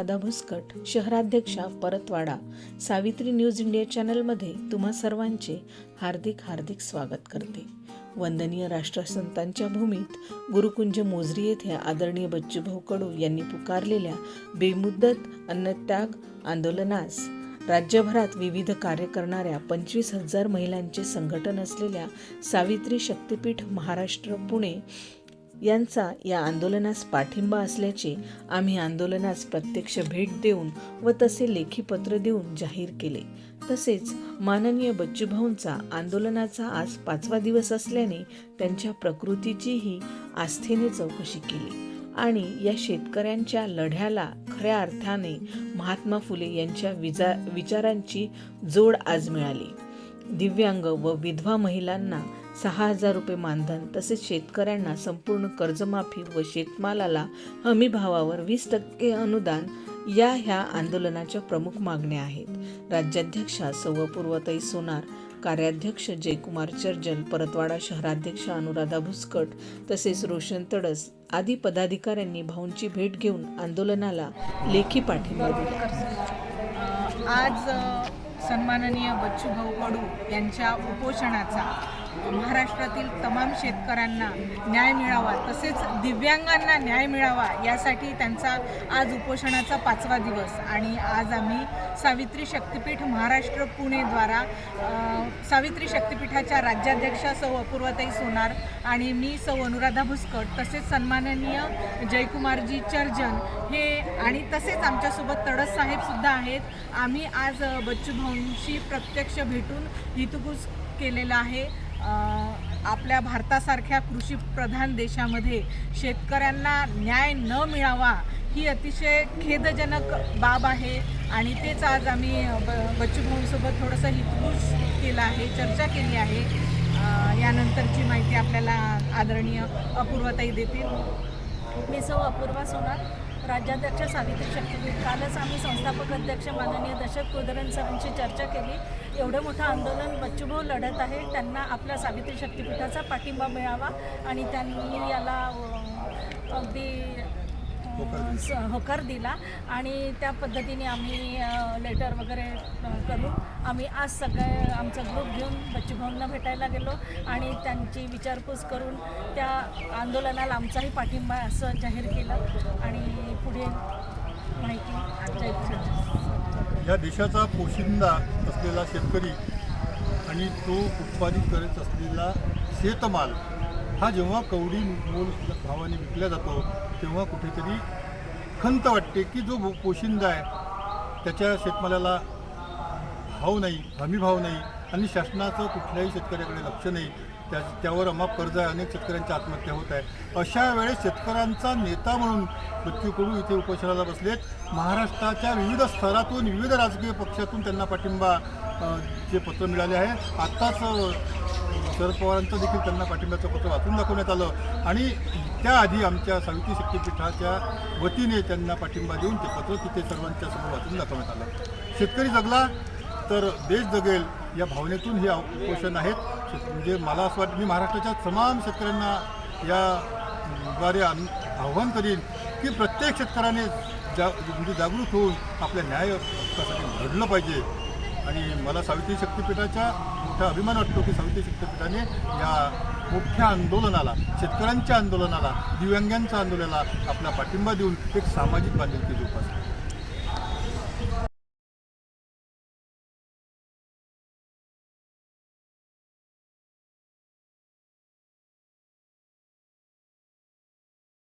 दादा भुसकट शहराध्यक्षा Paratwada Savitri news India चॅनलमध्ये तुम्हा सर्वांचे हार्दिक हार्दिक स्वागत करते. वंदनीय राष्ट्रसंतांच्या भूमीत गुरुकुंज मोजरी येथे आदरणीय बच्चूभाऊ कडू यांनी पुकारलेल्या बेमुद्दत अन्नत्याग आंदोलनास राज्यभरात विविध कार्य करणाऱ्या पंचवीस हजार महिलांचे संघटन असलेल्या सावित्री शक्तीपीठ महाराष्ट्र पुणे यांचा या आंदोलनास पाठिंबा असल्याचे आम्ही आंदोलनास प्रत्यक्ष भेट देऊन व तसे लेखीपत्र देऊन जाहीर केले. तसेच माननीय बच्चूभाऊंचा आंदोलनाचा आज पाचवा दिवस असल्याने त्यांच्या प्रकृतीचीही आस्थेने चौकशी केली आणि या शेतकऱ्यांच्या लढ्याला खऱ्या अर्थाने महात्मा फुले यांच्या विजा विचारांची जोड आज मिळाली. दिव्यांग व विधवा महिलांना सहा हजार रुपये मानधन तसेच शेतकऱ्यांना संपूर्ण कर्जमाफी व शेतमालाला हमी भावावर वीस टक्के अनुदान या ह्या आंदोलनाच्या प्रमुख मागण्या आहेत. राज्याध्यक्षा सौपूर्वताई सोनार कार्याध्यक्ष जयकुमार चर्जन परतवाडा शहराध्यक्ष अनुराधा भुसकट तसेच रोशन तडस आदी पदाधिकाऱ्यांनी भाऊंची भेट घेऊन आंदोलनाला लेखी पाठिंबा दिला. आज सन्माननीय सन्माननीय बच्चूभाऊ कडू यांच्या उपोषणाचा महाराष्ट्रातील तमाम शेतकऱ्यांना न्याय मिळावा तसेच दिव्यांगांना न्याय मिळावा यासाठी त्यांचा आज उपोषणाचा पाचवा दिवस. आणि आज आम्ही सावित्री शक्तिपीठ महाराष्ट्र पुणेद्वारा सावित्री शक्तिपीठाच्या राज्याध्यक्षा सौ अपूर्वताई सोनार आणि मी सौ अनुराधा भुसकट तसेच सन्माननीय जयकुमारजी चर्जन हे आणि तसेच आमच्यासोबत तडस साहेबसुद्धा आहेत. आम्ही आज बच्चू बच्चूभाऊंशी प्रत्यक्ष भेटून हितगुज केलेला आहे. आपल्या भारतासारख्या कृषीप्रधान देशामध्ये शेतकऱ्यांना न्याय न मिळावा ही अतिशय खेदजनक बाब आहे. आणि तेच आज आम्ही ब बच्चूभाऊंसोबत थोडंसं हितगुज केलं आहे चर्चा केली आहे. यानंतरची माहिती आपल्याला आदरणीय अपूर्वताई देतील. मी सौ अपूर्वा सोनार राज्याध्यक्ष सावित्री शक्तीपीठ. कालच आम्ही संस्थापक अध्यक्ष माननीय दशरथ कुदरन सरांशी चर्चा केली. एवढं मोठं आंदोलन बच्चूभाऊ लढत आहे. त्यांना आपल्या सावित्री शक्तीपीठाचा पाठिंबा मिळावा आणि त्यांनी याला अगदी स- होकार दिला. आणि त्या पद्धतीने आम्ही लेटर वगैरे करून आम्ही आज सगळे आमचा ग्रुप घेऊन बच्चूभाऊंना भेटायला गेलो आणि त्यांची विचारपूस करून त्या आंदोलनाला आमचाही पाठिंबा असं जाहीर केलं. आणि पुढे माहिती जयपूर ह्या देशाचा पोशिंदा असलेला शेतकरी आणि तो उत्पादित करत असलेला शेतमाल हा जेव्हा कवडी मोल भावाने विकला जातो तेव्हा कुठेतरी खंत वाटते की जो पोशिंदा आहे त्याच्या शेतमालाला भाव नाही हमी भाव नाही आणि शासनाचं कुठल्याही शेतकऱ्याकडे लक्ष नाही. त्या त्यावर अमाप कर्ज आहे. अनेक शेतकऱ्यांच्या आत्महत्या होत आहे. अशा वेळेस शेतकऱ्यांचा नेता म्हणून बच्चू कडू इथे उपोषणाला बसलेत. महाराष्ट्राच्या विविध स्तरातून विविध राजकीय पक्षातून त्यांना पाठिंबा जे पत्र मिळाले आहे. आत्ताच शरद पवारांचं देखील त्यांना पाठिंब्याचं पत्र वाचून दाखवण्यात आलं. आणि त्याआधी आमच्या सावित्री शक्तीपीठाच्या वतीने त्यांना पाठिंबा देऊन ते पत्र तिथे सर्वांच्या समोर वाचून दाखवण्यात आलं. शेतकरी जगला तर देश जगेल या भावनेतून हे उपोषण आहेत. म्हणजे मला असं वाटतं मी महाराष्ट्राच्या तमाम शेतकऱ्यांना या द्वारे आव्हान करीन की प्रत्येक शेतकऱ्याने जा म्हणजे जागरूक होऊन आपल्या न्याय हक्कासाठी घडलं पाहिजे. आणि मला सावित्री शक्तीपीठाचा मोठा अभिमान वाटतो की सावित्री शक्तीपीठाने या मोठ्या आंदोलनाला शेतकऱ्यांच्या आंदोलनाला दिव्यांगांच्या आंदोलनाला आपला पाठिंबा देऊन एक सामाजिक बांधिलकी जोपासली